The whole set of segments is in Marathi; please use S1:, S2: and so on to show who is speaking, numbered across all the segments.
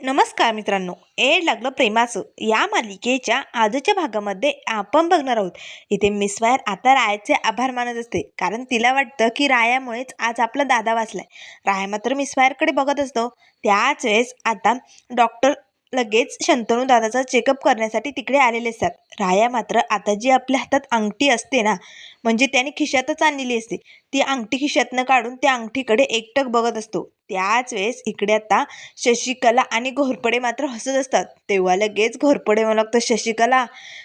S1: नमस्कार मित्रांनो एड लागलं प्रेमाचं. या मालिकेच्या आजच्या भागामध्ये आपण बघणार आहोत. इथे मिस वायर आता रायाचे आभार मानत असते. कारण तिला वाटतं की रायामुळेच आज आपला दादा वाचलाय. राया मात्र मिस वायरकडे बघत असतो. त्याच वेळेस आता डॉक्टर लगेच शंतनू दादाचा चेकअप करण्यासाठी तिकडे आलेले असतात राया मात्र आता जी आपल्या हातात अंगठी असते ना म्हणजे त्याने खिशातच आणलेली असते. ती अंगठी खिशातनं काढून त्या अंगठीकडे एकटक बघत असतो. त्याच वेळेस इकडे आता शशिकला आणि घोरपडे मात्र हसत असतात. तेव्हा लगेच घोरपडे मला लागतं शशिकला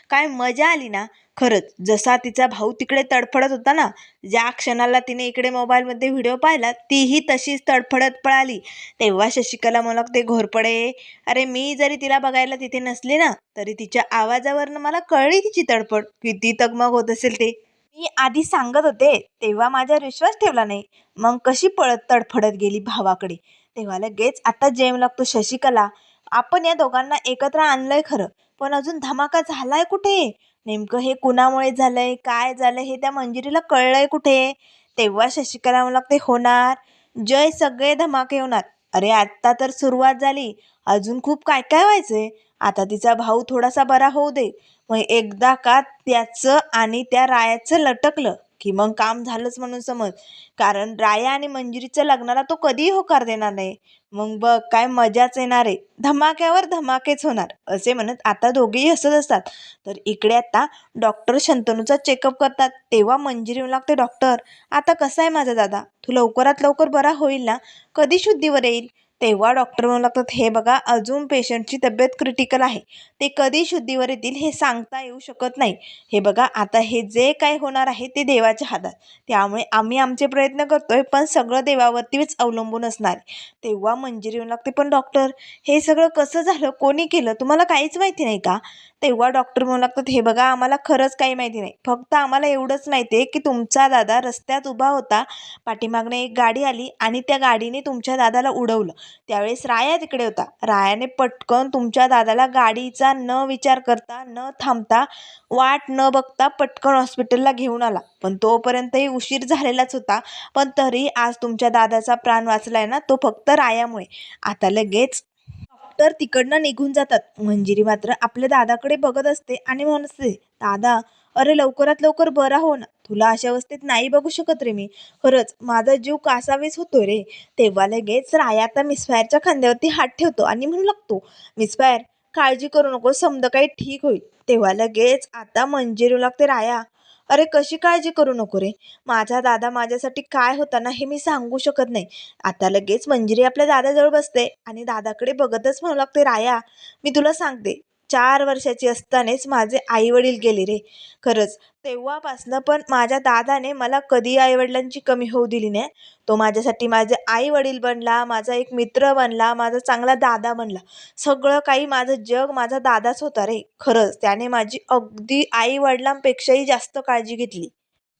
S1: काय मजा आली ना? खरंच जसा तिचा भाऊ तिकडे तडफडत होता ना ज्या क्षणाला तिने इकडे मोबाईलमध्ये व्हिडिओ पाहिला तीही तशीच तडफडत पळाली. तेव्हा शशिकला मला ते घोरपडे अरे मी जरी तिला बघायला तिथे नसले ना तरी तिच्या आवाजावरनं मला कळली तिची तडफड. किती तगमग होत असेल ते. मी आधी सांगत होते तेव्हा माझ्यावर विश्वास ठेवला नाही. मग कशी पळत तडफडत गेली भावाकडे? तेव्हा लगेच आता जेम लागतो शशिकला. आपण या दोघांना एकत्र आणलंय खरं पण अजून धमाका झालाय कुठे? नेमकं हे कुणामुळे झालंय? काय झालं हे त्या मंजिरीला कळलंय कुठे? तेव्हा शशिकला मला ते होणार. जय सगळे धमाके होणार. अरे आत्ता तर सुरुवात झाली. अजून खूप काय काय व्हायचंय? आता तिचा भाऊ थोडासा बरा होऊ दे. मग एकदा का त्याचं आणि त्या रायाचं लटकलं. की मग काम झालंच म्हणून समज. कारण राया आणि मंजिरीच्या लग्नाला तो कधीही होकार देणार नाही. मग बघ काय मजाच येणार आहे. धमाक्यावर धमाकेच होणार असे म्हणत आता दोघेही हसत असतात. तर इकडे आता डॉक्टर शंतनूचा चेकअप करतात. तेव्हा मंजिरी येऊ लागते डॉक्टर आता कसा आहे माझा दादा? तू लवकरात लवकर बरा होईल ना? कधी शुद्धीवर येईल? तेव्हा डॉक्टर म्हणू लागतात हे बघा अजून पेशंटची तब्येत क्रिटिकल आहे. ते कधी शुद्धीवर येतील हे सांगता येऊ शकत नाही. हे बघा आता हे जे काय होणार आहे ते देवाच्या हातात. त्यामुळे आम्ही आमचे प्रयत्न करतोय पण सगळं देवावरतीच अवलंबून असणार तेव्हा मंजिरी येऊ लागते पण डॉक्टर हे सगळं कसं झालं? कोणी केलं? तुम्हाला काहीच माहिती नाही का? तेव्हा डॉक्टर म्हणू लागतात हे बघा आम्हाला खरंच काही माहिती नाही. फक्त आम्हाला एवढंच माहिती आहे की तुमचा दादा रस्त्यात उभा होता पाठीमागणे एक गाडी आली आणि त्या गाडीने तुमच्या दादाला उडवलं. त्यावेळेस राया तिकडे होता. रायाने पटकन तुमच्या दादाला गाडीचा न विचार करता न थांबता वाट न बघता पटकन हॉस्पिटलला घेऊन आला. पण तोपर्यंतही उशीर झालेलाच होता. पण तरी आज तुमच्या दादाचा प्राण वाचलाय ना तो फक्त रायामुळे. आता लगेच डॉक्टर तिकडनं निघून जातात. मंजिरी मात्र आपल्या दादाकडे बघत असते आणि म्हणते असते दादा अरे लवकरात लवकर बरा हो ना. तुला अशा अवस्थेत नाही बघू शकत रे मी. खरंच माझा जीव कासावीस होतो रे. तेव्हा लगेच राया आता मिसफायरच्या खांद्यावरती हात ठेवतो आणि म्हणू लागतो मिसफायर काळजी करू नको समजा काही ठीक होईल. तेव्हा लगेच आता मंजिरू लागते राया. अरे कशी काळजी करू नको रे? माझा दादा माझ्यासाठी काय होता ना हे मी सांगू शकत नाही. आता लगेच मंजिरी आपल्या दादाजवळ बसते आणि दादाकडे बघतच म्हणू लागते राया मी तुला सांगते चार वर्षाची असतानाच माझे आईवडील गेले रे. खरंच तेव्हापासनं पण माझ्या दादाने मला कधी आईवडिलांची कमी होऊ दिली नाही. तो माझ्यासाठी माझे आईवडील बनला माझा एक मित्र बनला माझा चांगला दादा बनला. सगळं काही माझं जग माझा दादाच होता रे. खरंच त्याने माझी अगदी आईवडिलांपेक्षाही जास्त काळजी घेतली.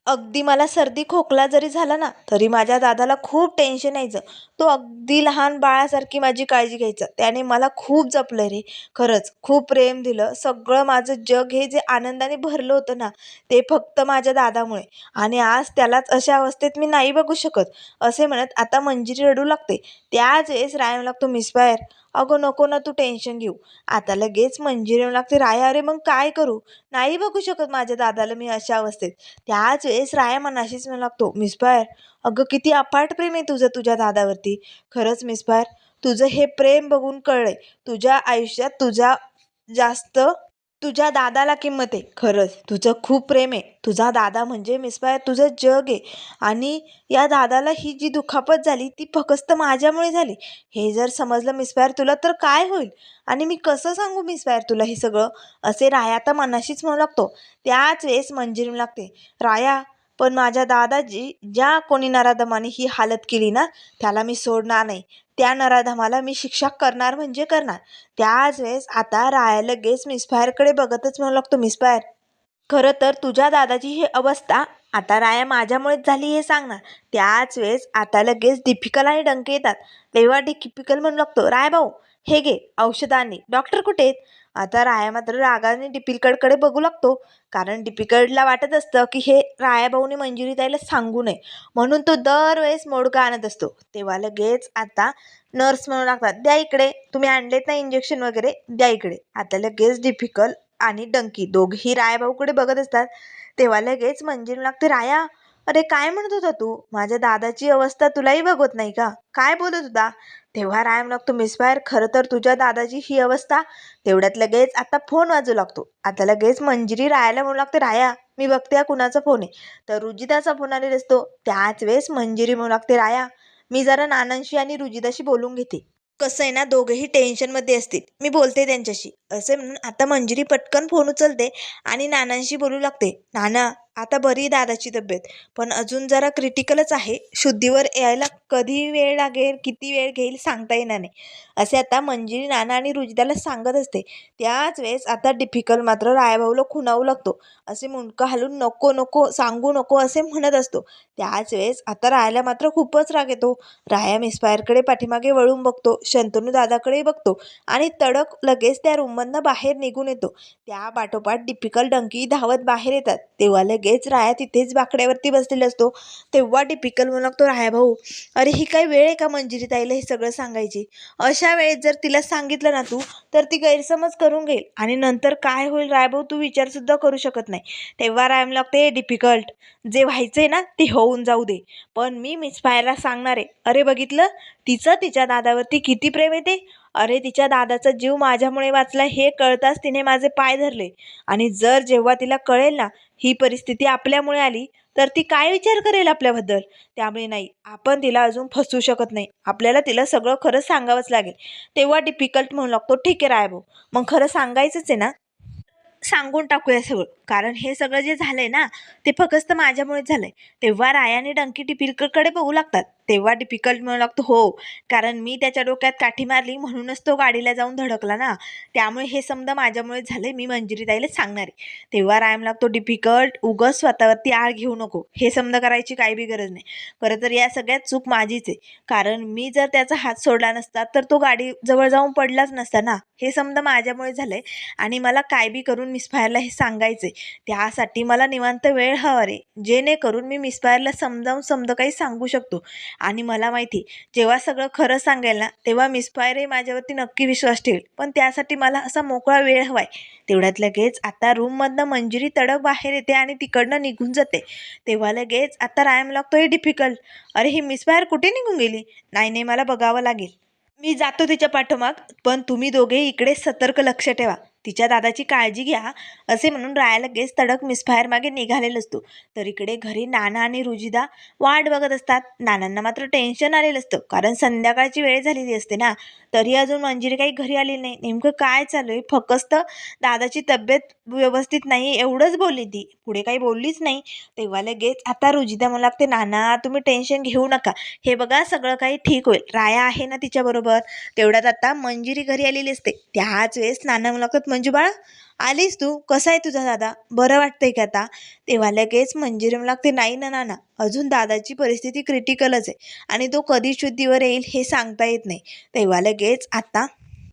S1: अगदी मला सर्दी खोकला जरी झाला ना तरी माझ्या दादाला खूप टेन्शन यायचं. तो अगदी लहान बाळासारखी माझी काळजी घ्यायचा. त्याने मला खूप जपलं रे. खरंच खूप प्रेम दिलं. सगळं माझं जग हे जे आनंदाने भरलं होतं ना ते फक्त माझ्या दादामुळे. आणि आज त्यालाच अशा अवस्थेत मी नाही बघू शकत असे म्हणत आता मंजिरी रडू लागते. त्याच वेळेस राय लागतो मिसफायर अगं नको ना तू टेन्शन घेऊ. आता लगेच मंजिरी लागते. राया अरे मग काय करू? नाही बघू शकत माझ्या दादाला मी अशा अवस्थेत. त्याच वेळेस राया मनाशीच म्हणू लागतो मिसफायर अगं किती अफाट प्रेम आहे तुझं तुझ्या दादावरती. खरंच मिसफायर तुझं हे प्रेम बघून कळलं आहे तुझ्या आयुष्यात तुझा जास्त तुझ्या दादाला किंमत आहे. खरंच तुझं खूप प्रेम आहे. तुझा दादा म्हणजे मिसफायर तुझं जग आहे. आणि या दादाला ही जी दुखापत झाली ती फक्त माझ्यामुळे झाली. हे जर समजलं मिसफायर तुला तर काय होईल? आणि मी कसं सांगू मिसफायर तुला हे सगळं? असे राया तर मनाशीच म्हणू लागतो. त्याच वेळेस मंजिरी लागते. राया पण माझ्या दादाजी ज्या कोणी नराधमाने ही हालत केली ना त्याला मी सोडणार नाही. त्या नराधमाला मी शिक्षा करणार म्हणजे करणार. त्याच वेळेस आता राया लगेच मिसफायरकडे बघतच म्हणू लागतो मिसफायर खरं तर तुझ्या दादाची ही अवस्था आता राया माझ्यामुळेच झाली हे सांगणार त्याच वेळेस आता लगेच डिफिकल आणि डंके येतात. तेव्हा डिफिकल म्हणू लागतो राय भाऊ हे घे औषधाने. डॉक्टर कुठे आहेत? आता राया मात्र रागाने डिपिलकडकडे बघू लागतो. कारण डिपिकलला वाटत असतं की हे राया भाऊने मंजुरी ताईला सांगू नये. म्हणून तो दरवेळेस मोडका आणत असतो. तेव्हा लगेच आता नर्स म्हणू लागतात द्या इकडे. तुम्ही आणलेत ना इंजेक्शन वगैरे? द्या इकडे. आता लगेच डिफिकल्ट आणि डंकी दोघेही रायाभाऊकडे बघत असतात. तेव्हा लगेच मंजिरी लागते राया अरे काय म्हणत होता तू? माझ्या दादाची अवस्था तुलाही बघत नाही का? काय बोलत होता? तेव्हा राय लागतो मिसफायर खरं तर तुझ्या दादाची ही अवस्था. तेवढ्यात लगेच आता फोन वाजू लागतो. आता लगेच मंजिरी रायाला म्हणू लागते राया मी बघते हा कुणाचा फोन आहे. तर रुजिताचा फोन आलेला असतो. त्याच वेळेस मंजिरी म्हणू लागते राया मी जरा नानांशी आणि रुजिताशी बोलून घेते. कसं आहे ना दोघेही टेन्शनमध्ये असतील. मी बोलते त्यांच्याशी. असे म्हणून आता मंजिरी पटकन फोन उचलते आणि नानांशी बोलू लागते नाना आता बरी दादाची तब्येत. पण अजून जरा क्रिटिकलच आहे. शुद्धीवर यायला कधी वेळ लागेल किती वेळ घेईल सांगता येणार नाही. असे आता मंजिरी नाना आणि रुजिताला सांगत असते. त्याच वेळेस आता डिफिकल्ट मात्र रायाभाऊला खुणावू लागतो. असे मुंडकं हालून नको नको सांगू नको असे म्हणत असतो. त्याच वेळेस आता रायाला मात्र खूपच राग येतो. राया मिसफायरकडे पाठीमागे वळून बघतो. शंतनू दादाकडे बघतो. आणि तडक लगेच त्या रूममधनं बाहेर निघून येतो. त्या पाठोपाठ डिफिकल्ट डंकी धावत बाहेर येतात. तेव्हा लगेच लगेच राया तिथेच बाकड्यावरती बसलेला असतो. तेव्हा टिपिकल म्हणू लागतो राया भाऊ अरे ही काय वेळ आहे का मंजिरी ताईला हे सगळं सांगायची? अशा वेळेत जर तिला सांगितलं ना तू तर ती गैरसमज करून घेईल आणि नंतर काय होईल रायभाऊ तू विचारसुद्धा करू शकत नाही. तेव्हा रायम लागते डिफिकल्ट जे व्हायचंय ना ते होऊन जाऊ दे. पण मी मिस फायरला सांगणार आहे. अरे बघितलं? तिचं तिच्या दादावरती किती प्रेम येते अरे तिच्या दादाचा जीव माझ्यामुळे वाचला हे कळताच तिने माझे पाय धरले. आणि जर जेव्हा तिला कळेल ना ही परिस्थिती आपल्यामुळे आली तर ती काय विचार करेल आपल्याबद्दल? त्यामुळे नाही आपण तिला अजून फसवू शकत नाही. आपल्याला तिला सगळं खरं सांगावंच लागेल. तेव्हा डिफिकल्ट म्हणू लागतो ठीक आहे रायबो मग खरं सांगायचंच आहे ना? सांगून टाकूया सगळं. कारण हे सगळं जे झालंय ना ते फक्त माझ्यामुळेच झालंय. तेव्हा रायाने आणि डंकी टिपिकलकडे बघू लागतात. तेव्हा डिफिकल्ट म्हणू लागतो हो कारण मी त्याच्या डोक्यात काठी मारली म्हणूनच तो गाडीला जाऊन धडकला ना. त्यामुळे हे समजा माझ्यामुळेच झालंय मी मंजिरी ताईला सांगणार आहे. तेव्हा रायम लागतो डिफिकल्ट उगस स्वतःवरती आळ घेऊ नको. हे समजा करायची काही बी गरज नाही. खरं तर या सगळ्यात चूक माझीच आहे. कारण मी जर त्याचा हात सोडला नसता तर तो गाडी जवळ जाऊन पडलाच नसता ना. हे समजा माझ्यामुळे झालंय आणि मला काय बी करून मिसफायरला हे सांगायचंय. त्यासाठी मला निवांत वेळ हवा रे जेणेकरून मी मिसबायरला समजावून समजा काही सांगू शकतो. आणि मला माहिती जेव्हा सगळं खरं सांगेल ना तेव्हा मिसबायरही माझ्यावरती नक्की विश्वास ठेवेल. पण त्यासाठी मला असा मोकळा वेळ हवाय. तेवढ्यात लगेच आता रूममधनं मंजिरी तडक बाहेर येते आणि तिकडनं निघून जाते. तेव्हा लगेच आता रायम लागतो डिफिकल्ट अरे ही मिसबायर कुठे निघून गेली? नाही नाही मला बघावं लागेल. मी जातो तिच्या पाठोमाग पण तुम्ही दोघे इकडे सतर्क लक्ष ठेवा. तिच्या दादाची काळजी घ्या असे म्हणून राया लगेच तडक मिसफायर मागे निघालेला असतो. तर इकडे घरी नाना आणि रुजिदा वाट बघत असतात. नानांना मात्र टेन्शन आलेलं असतं. कारण संध्याकाळची वेळ झालेली असते ना. तरी अजून मंजिरी काही घरी आलेली नाही. नेमकं काय चालू आहे? फक्त दादाची तब्येत व्यवस्थित नाही एवढंच बोलली ती. पुढे काही बोललीच नाही. तेव्हा लगेच आता रुजिता मला लागते नाना तुम्ही टेन्शन घेऊ नका. हे बघा सगळं काही ठीक होईल. राया आहे ना तिच्याबरोबर? तेवढ्यात आता मंजिरी घरी आलेली असते. त्याच वेळेस नाना मला लागतात मंजू बाळा आलीस तू? कसा आहे तुझा दादा? बरं वाटतंय का आता? तेव्हा लगेच मंजिरीम लागते नाही ना नाना. अजून दादाची परिस्थिती क्रिटिकलच आहे. आणि तो कधी शुद्धीवर येईल हे सांगता येत नाही. तेव्हा लगेच आता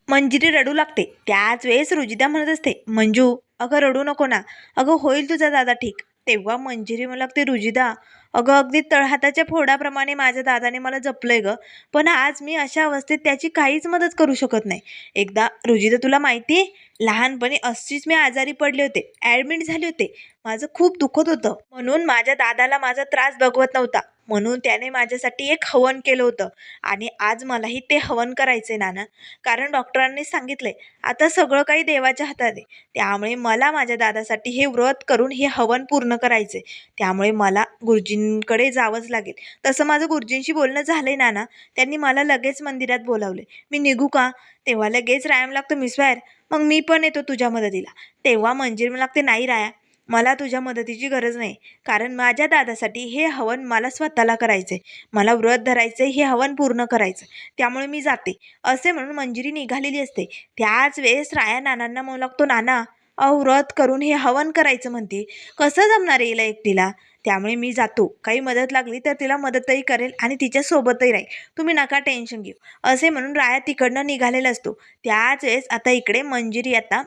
S1: मंजिरी रडू लागते. त्याच वेळेस रुजिता म्हणत असते मंजू अगं रडू नको ना. अगं होईल तुझा दादा ठीक. तेव्हा मंजिरी मला लागते रुजिदा अगं अगदी तळहाताच्या फोडाप्रमाणे माझ्या दादाने मला जपलंय ग. पण आज मी अशा अवस्थेत त्याची काहीच मदत करू शकत नाही. एकदा रुजिदा तुला माहिती आहे? लहानपणी अशीच मी आजारी पडले होते. ॲडमिट झाले होते. माझं खूप दुखत होतं. म्हणून माझ्या दादाला माझा त्रास बघवत नव्हता. म्हणून त्याने माझ्यासाठी एक हवन केलं होतं. आणि आज मलाही ते हवन करायचे नाना. कारण डॉक्टरांनी सांगितले आता सगळं काही देवाच्या हातात आहे. त्यामुळे मला माझ्या दादासाठी हे व्रत करून हे हवन पूर्ण करायचे त्यामुळे मला गुरुजींकडे जावंच लागेल. तसं माझं गुरुजींशी बोलणं झालंय नाना. त्यांनी मला लगेच मंदिरात बोलावले मी निघू का? तेव्हा लगेच रायम लागतो मिसवायर मग मी पण येतो तुझ्या मदतीला. तेव्हा मंजिर मला लागते नाही राया. मला तुझ्या मदतीची गरज नाही. कारण माझ्या दादासाठी हे हवन मला स्वतःला करायचे मला व्रत धरायचे हे हवन पूर्ण करायचं त्यामुळे मी जाते. असे म्हणून मंजिरी निघालेली असते. त्याच वेळेस राया नानांना म्हणू लागतो नाना अहो व्रत करून हे हवन करायचं म्हणते. कसं जमणार येईल एकटीला? त्यामुळे मी जातो. काही मदत लागली तर तिला मदतही करेल आणि तिच्यासोबतही राहील. तुम्ही नका टेन्शन घेऊ. असे म्हणून राया तिकडनं निघालेला असतो. त्याच वेळेस आता इकडे मंजिरी आता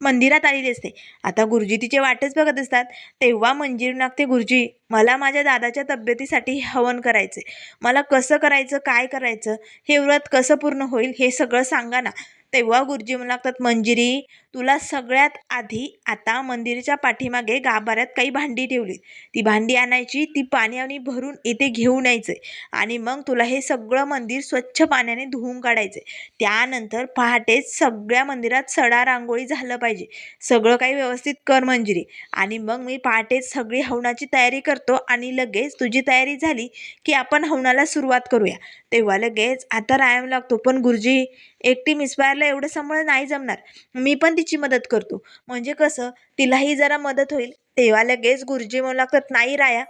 S1: मंदिरात आलेली असते. आता गुरुजी तिचे वाटच बघत असतात. तेव्हा मंजिरी लागते गुरुजी मला माझ्या दादाच्या तब्येतीसाठी हवन करायचे मला कसं करायचं काय करायचं हे व्रत कसं पूर्ण होईल हे सगळं सांगा ना. तेव्हा गुरुजी म्हणू लागतात मंजिरी तुला सगळ्यात आधी आता मंदिराच्या पाठीमागे गाभाऱ्यात काही भांडी ठेवली ती भांडी आणायची ती पाण्याने भरून इथे घेऊन यायचे आणि मग तुला हे सगळं मंदिर स्वच्छ पाण्याने धुवून काढायचे. त्यानंतर पहाटेच सगळ्या मंदिरात सडा रांगोळी झालं पाहिजे. सगळं काही व्यवस्थित कर मंजिरी. आणि मग मी पहाटेच सगळी हवनाची तयारी करतो आणि लगेच तुझी तयारी झाली की आपण हवनाला सुरुवात करूया. तेव्हा लगेच आता रायम लागतो पण गुरुजी एकटी मिसबायरला एवढं सांभाळ नाही जमणार. मी पण तिची मदत करतो. म्हणजे कसं? तिलाही जरा मदत होईल. तेव्हा लगेच गुरुजी म्हणू नाही राया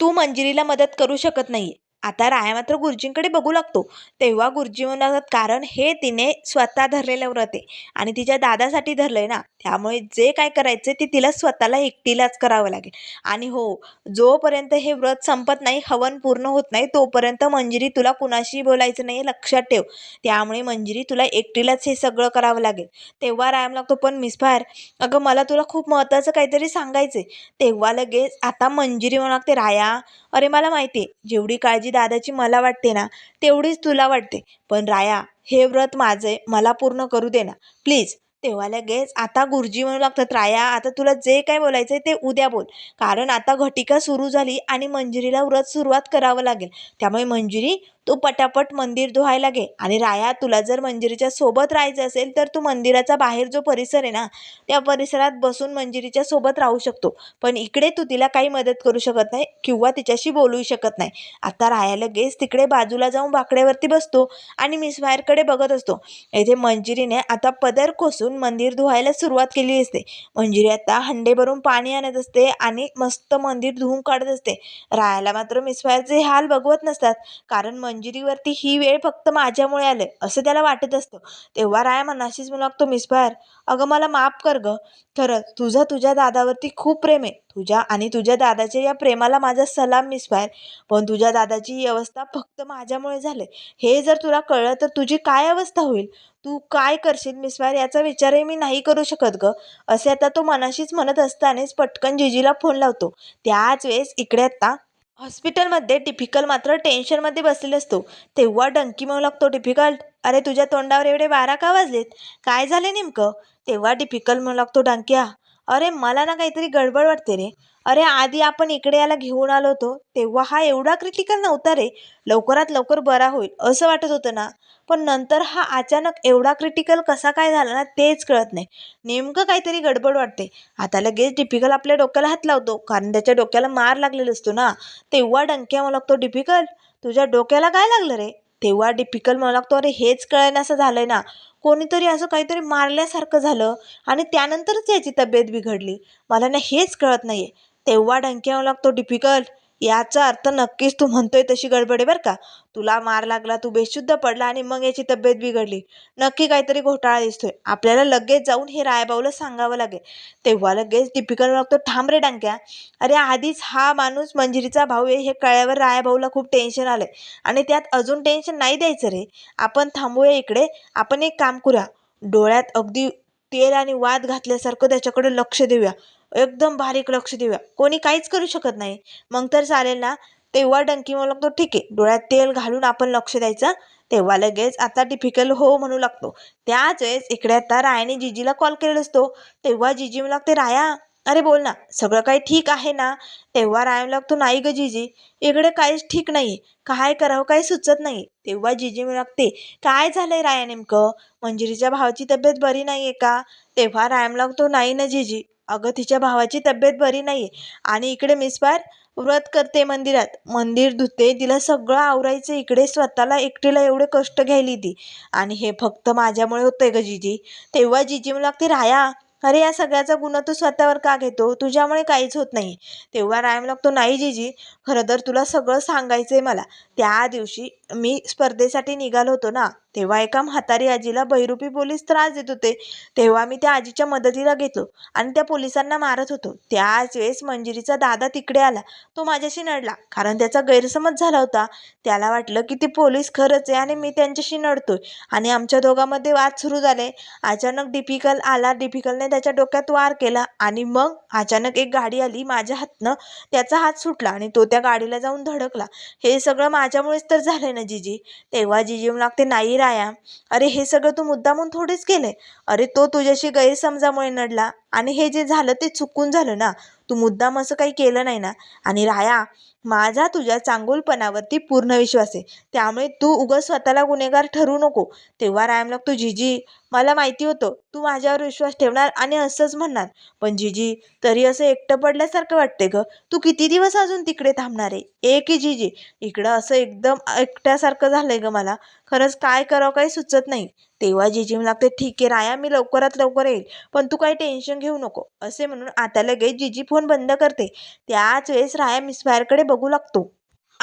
S1: तू मंजिरीला मदत करू शकत नाही आता राया मात्र गुरुजींकडे बघू लागतो. तेव्हा गुरुजी म्हणतात लागतात कारण हे तिने स्वतः धरलेलं व्रत आहे आणि तिच्या दादासाठी धरलंय ना त्यामुळे जे काय करायचं ते तिला स्वतःला एकटीलाच करावं लागेल. आणि हो जोपर्यंत हे व्रत संपत नाही हवन पूर्ण होत नाही तोपर्यंत मंजिरी तुला कुणाशी बोलायचं नाही लक्षात ठेव. त्यामुळे मंजिरी तुला एकटीलाच हे सगळं करावं लागेल. तेव्हा राम लागतो पण मिसफायर अगं मला तुला खूप महत्त्वाचं काहीतरी सांगायचं आहे तेव्हा लगेच आता मंजिरी म्हणू लागते राया अरे मला माहिती आहे जेवढी काळजी दादाची मला वाटते ना तेवढीच तुला वाटते. पण राया हे व्रत माझं आहे मला पूर्ण करू दे ना. प्लीज तेव्हा लगेच आता गुरुजी म्हणू लागतात राया आता तुला जे काय बोलायचं आहे ते उद्या बोल. कारण आता घटिका सुरू झाली आणि मंजिरीला व्रत सुरुवात करावं लागेल. त्यामुळे मंजिरी तू पटापट मंदिर धुवायला घे. आणि राया तुला जर मंजिरीच्या सोबत राहायचं असेल तर तू मंदिराचा बाहेर जो परिसर आहे ना त्या परिसरात बसून मंजिरीच्या सोबत राहू शकतो. पण इकडे तू तिला काही मदत करू शकत नाही किंवा तिच्याशी बोलू शकत नाही. आता राया लगेच तिकडे बाजूला जाऊन बाकड्यावरती बसतो आणि मिस वायरकडे बघत असतो. येथे मंजिरीने आता पदर कोसून मंदिर धुवायला सुरुवात केली असते. मंजिरी आता हंडे भरून पाणी आणत असते आणि मस्त मंदिर धुवून काढत असते. रायाला मात्र मिस वायरचे हाल बघवत नसतात. कारण मंजिरीवरती ही वेळ फक्त माझ्यामुळे आले असं त्याला वाटत असतं. तेव्हा राया मनाशीच म्हणू लागतो मिस वायर अगं मला माफ कर गं. खरंच तुझं तुझ्या दादावरती खूप प्रेम आहे. तुझ्या आणि तुझ्या दादाच्या या प्रेमाला माझा सलाम मिसफायर पण तुझ्या दादाची ही अवस्था फक्त माझ्यामुळे झाले हे जर तुला कळलं तर तुझी काय अवस्था होईल? तू काय करशील मिसफायर याचा विचारही मी नाही करू शकत ग. असे आता तो मनाशीच म्हणत असतानाच पटकन जिजीला फोन लावतो. त्याच वेळेस इकडे आता हॉस्पिटलमध्ये टिफिकल मात्र टेन्शनमध्ये बसलेला असतो. तेव्हा डंकी म्हणू लागतो डिफिकल्ट. अरे तुझ्या तोंडावर एवढे बारा का वाजलेत? काय झाले नेमकं? तेव्हा डिफिकल्ट म्हणू लागतो डंक्या. अरे मला ना काहीतरी गडबड वाटते रे. अरे आधी आपण इकडे याला घेऊन आलो होतो तेव्हा हा एवढा क्रिटिकल नव्हता रे. लवकरात लवकर बरा होईल असं वाटत होतं ना. पण नंतर हा अचानक एवढा क्रिटिकल कसा काय झाला ना तेच कळत नाही. नेमकं काहीतरी गडबड वाटते. आता लगेच डिफिकल आपल्या डोक्याला हात लावतो कारण त्याच्या डोक्याला मार लागलेला असतो ना. तेव्हा डंक्या म्हणू लागतो डिफिकल तुझ्या डोक्याला काय लागलं रे? तेव्हा डिफिकल म्हणू लागतो अरे हेच कळेन असं झालंय ना. कोणीतरी असं काहीतरी मारल्यासारखं झालं आणि त्यानंतरच याची तब्येत बिघडली. मला ना हेच कळत नाही आहे तेव्हा डंक्यावर लागतो डिफिकल्ट याचा अर्थ नक्कीच तू म्हणतोय तशी गडबड आहे बरं का. तुला मार लागला तू बेशुद्ध पडला आणि मग याची तब्येत बिघडली. नक्की काहीतरी घोटाळा दिसतोय. आपल्याला लगेच जाऊन हे रायबाऊला सांगावं लागेल. तेव्हा लगेच टिपिकल लागतो. थांब रे डांक्या. अरे आधीच हा माणूस मंजिरीचा भाऊ आहे हे कळ्यावर रायबाऊला खूप टेन्शन आलंय. आणि त्यात अजून टेन्शन नाही द्यायचं रे. आपण थांबूया इकडे. आपण एक काम करूया. डोळ्यात अगदी तेल आणि वाद घातल्यासारखं त्याच्याकडे लक्ष देऊया. एकदम बारीक लक्ष देऊया. कोणी काहीच करू शकत नाही. मग तर चालेल ना? तेव्हा डंकी म्हणू लागतो ठीक आहे. डोळ्यात तेल घालून आपण लक्ष द्यायचं. तेव्हा लगेच आता डिफिकल्ट हो म्हणू लागतो. त्याच वेळेस इकडे आता रायाने जिजीला कॉल केलेला असतो. तेव्हा जिजी म्हणू लागते राया अरे बोल ना सगळं काही ठीक आहे ना? तेव्हा रायम लागतो नाही ग जिजी इकडे काहीच ठीक नाही. काय करावं काही सुचत नाही. तेव्हा जिजी म्हणू लागते काय झालंय राया नेमकं? मंजिरीच्या भावाची तब्येत बरी नाही आहे का? तेव्हा रायम लागतो नाही ना जिजी. अगं तिच्या भावाची तब्येत बरी नाही आहे आणि इकडे मिसबार व्रत करते मंदिरात. मंदिर धुते तिला सगळं आवरायचं इकडे स्वतःला एकटीला एवढे कष्ट घ्यायली ती. आणि हे फक्त माझ्यामुळे होतंय गं जिजी. तेव्हा जिजी मला लागते राया अरे या सगळ्याचा गुन्हा तू स्वतःवर का घेतो? तुझ्यामुळे काहीच होत नाही. तेव्हा रायम लागतो नाही जिजी खरं तर तुला सगळं सांगायचं आहे मला. त्या दिवशी मी स्पर्धेसाठी निघालो होतो ना. तेव्हा एका म्हातारी आजीला बहिरुपी पोलीस त्रास देत होते. तेव्हा मी त्या आजीच्या मदतीला घेतलो आणि त्या पोलिसांना मारत होतो. त्याच वेळेस मंजिरीचा दादा तिकडे आला. तो माझ्याशी नडला. कारण त्याचा गैरसमज झाला होता. त्याला वाटलं की ते पोलीस खरंच आहे आणि मी त्यांच्याशी नडतोय. आणि आमच्या दोघांमध्ये वाद सुरू झाले. अचानक डिफिकल आला. डिफिकलने त्याच्या डोक्यात वार केला आणि मग अचानक एक गाडी आली माझ्या हातनं. त्याचा हात सुटला आणि तो त्या गाडीला जाऊन धडकला. हे सगळं माझ्यामुळेच तर झालं ना जिजी? तेव्हा जिजी म्हणू लागते नाही राया. अरे हे सगळं तू मुद्दामून थोडीच केलंय. अरे तो तुझ्याशी गैरसमजामुळे नडला. आणि हे जे झालं ते चुकून झालं ना. तू मुद्दाम असं काही केलं नाही ना. आणि राया माझा तुझ्या चांगुलपणावरती पूर्ण विश्वास आहे. त्यामुळे तू उगं स्वतःला गुन्हेगार ठरू नको. तेव्हा राया लागतो जिजी मला माहिती होतं. तू माझ्यावर विश्वास ठेवणार आणि असंच म्हणणार. पण जिजी तरी असं एकटं पडल्यासारखं वाटते ग. तू किती दिवस अजून तिकडे थांबणार आहे? एक ही जिजी इकडं असं एकदम एकट्यासारखं झालंय ग मला. खरंच काय करावं काही सुचत नाही. तेव्हा जिजी मला लागते. ठीक आहे राया मी लवकरात लवकर येईल. पण तू काही टेन्शन घेऊ नको. असे म्हणून आता लगेच जिजी फोन बंद करते. त्याच वेळेस राया मिसफायरकडे बघू लागतो.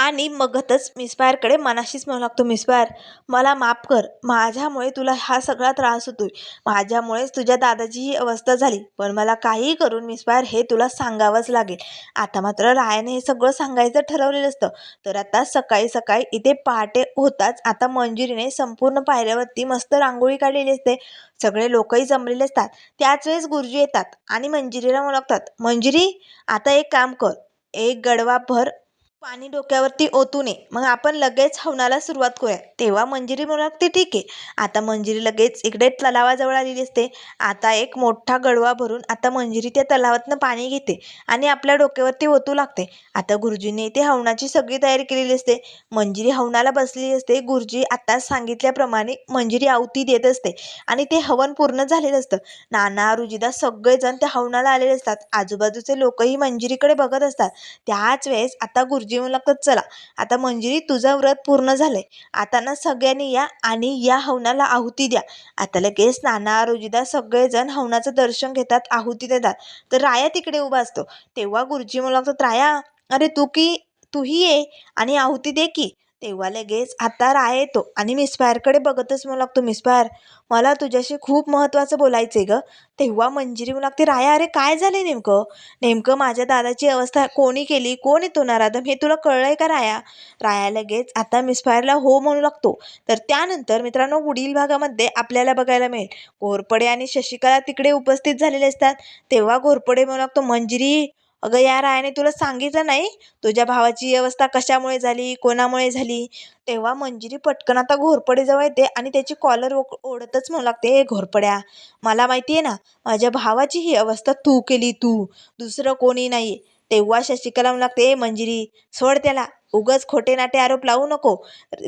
S1: आणि मगतच मिसबायरकडे मनाशीच म्हणू लागतो मिसफायर मला माफ कर. माझ्यामुळे तुला हा सगळा त्रास होतोय. माझ्यामुळेच तुझ्या दादाची ही अवस्था झाली. पण मला काही करून मिसफायर हे तुला सांगावंच लागेल. आता मात्र रायाने हे सगळं सांगायचं ठरवलेलं असतं. तर आता सकाळी सकाळी इथे पहाटे होताच आता मंजिरीने संपूर्ण पायऱ्यावरती मस्त रांगोळी काढलेली असते. सगळे लोकही जमलेले असतात. त्याच वेळेस गुरुजी येतात आणि मंजिरीला म्हणतात मंजिरी आता एक काम कर. एक गडवाभर पाणी डोक्यावरती ओतू नये. मग आपण लगेच हवनाला सुरुवात करूया. तेव्हा मंजिरी म्हणू लागते ठीक आहे. आता मंजिरी लगेच इकडे तलावाजवळ आलेली असते आता एक मोठा गडवा भरून आता मंजिरी त्या तलावातनं पाणी घेते आणि आपल्या डोक्यावरती ओतू लागते. आता गुरुजीने इथे हवनाची सगळी तयारी केलेली असते. मंजिरी हवनाला बसलेली असते. गुरुजी आता सांगितल्याप्रमाणे मंजिरी आवती देत असते आणि ते हवन पूर्ण झालेलं असतं. नाना रुजिदा सगळेजण त्या हवनाला आलेले असतात. आजूबाजूचे लोकही मंजिरीकडे बघत असतात. त्याच वेळेस आता गुरुजी म्हणू लागतात चला. आता मंजिरी तुझं व्रत पूर्ण झालंय. आता ना सगळ्यांनी या आणि या हवनाला आहुती द्या. आता लगेच नाना रुजिदा सगळेजण हवनाचं दर्शन घेतात आहुती देतात. तर राया तिकडे उभा असतो. तेव्हा गुरुजी म्हणू लागतात राया अरे तू की तूही ये आणि आहुती दे की. तेव्हा लगेच आता राया येतो. आणि मिसफायरकडे बघतच म्हणू लागतो मिसफायर मला तुझ्याशी खूप महत्त्वाचं बोलायचं आहे गं. तेव्हा मंजिरी म्हणू लागते राया अरे काय झालं नेमकं? नेमकं माझ्या दादाची अवस्था कोणी केली? कोण येतो नारादम हे तुला कळलं आहे का राया? राया लगेच आता मिसफायरला हो म्हणू लागतो. तर त्यानंतर मित्रांनो पुढील भागामध्ये आपल्याला बघायला मिळेल. घोरपडे आणि शशिकला तिकडे उपस्थित झालेले असतात. तेव्हा घोरपडे म्हणू लागतो मंजिरी अगं या रायाने तुला सांगितलं नाही? तुझ्या भावाची अवस्था कशामुळे झाली? कोणामुळे झाली? तेव्हा मंजिरी पटकन आता घोरपडेजवळ येते आणि त्याची कॉलर ओक ओढतच म्हणू लागते. ए घोरपड्या मला माहिती आहे ना माझ्या भावाची ही अवस्था तू केली तू. दुसरं कोणी नाही. तेव्हा शशिकला म्हणू लागते ए मंजिरी सोड त्याला. उगच खोटे नाटे आरोप लावू नको.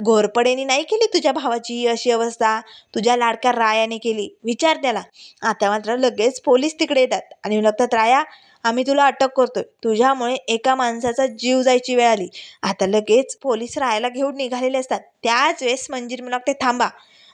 S1: घोरपडेनी नाही केली तुझ्या भावाची अशी अवस्था? तुझ्या लाडक्या रायाने केली. विचार त्याला. आता मात्र लगेच पोलीस तिकडे येतात आणि म्हणू लागतात राया आम्ही तुला अटक करतोय. तुझ्यामुळे एका माणसाचा जीव जायची वेळ आली. आता लगेच पोलीस रायाला घेऊन निघालेले असतात. त्याच वेळेस मंजिर म्हणू लागते थांबा.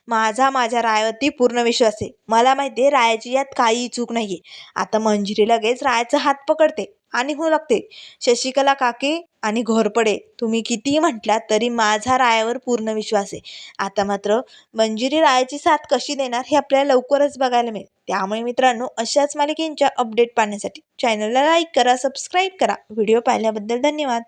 S1: माझा माझ्या रायावरती पूर्ण विश्वास आहे. मला माहिती आहे रायाची यात काही चूक नाही आहे आता मंजिरी लगेच रायाचा हात पकडते. आणि होऊ लागते. शशिकला काके आणि घोरपडे तुम्ही कितीही म्हटलात तरी माझा रायावर पूर्ण विश्वास आहे. आता मात्र मंजिरी रायाची साथ कशी देणार हे आपल्याला लवकरच बघायला मिळेल. त्यामुळे मित्रांनो अशाच मालिकेंच्या अपडेट पाहण्यासाठी चॅनलला लाईक करा सबस्क्राईब करा. व्हिडिओ पाहिल्याबद्दल धन्यवाद.